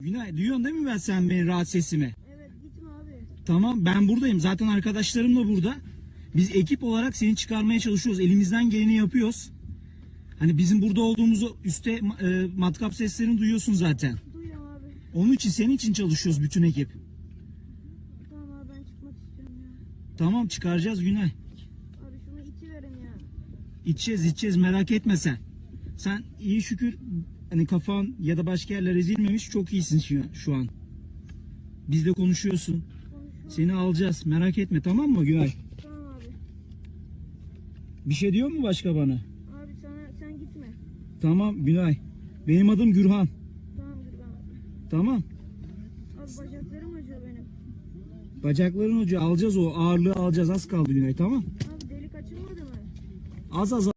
Günay duyuyorsun değil mi ben sen beni rahat sesimi? Evet gitme abi. Tamam ben buradayım. Zaten arkadaşlarım da burada. Biz ekip olarak seni çıkarmaya çalışıyoruz. Elimizden geleni yapıyoruz. Hani bizim burada olduğumuzu üstte e, matkap seslerini duyuyorsun zaten. Duyuyorum abi. Onun için senin için çalışıyoruz bütün ekip. Tamam abi ben çıkmak istiyorum ya. Tamam çıkaracağız Günay. Abi şunu iti verin ya. İçeceğiz içeceğiz merak etme sen. Sen iyi şükür hani kafan ya da başka yerler ezilmemiş çok iyisin şu, an. Bizle konuşuyorsun. Seni alacağız merak etme tamam mı Günay? Tamam abi. Bir şey diyor mu başka bana? Abi sana sen gitme. Tamam Günay. Benim adım Gürhan. Tamam Gürkan abi. Tamam. Abi bacaklarım acıyor benim. Bacakların hoca alacağız o ağırlığı alacağız az kaldı Günay tamam. Abi delik açılmadı mı? Az az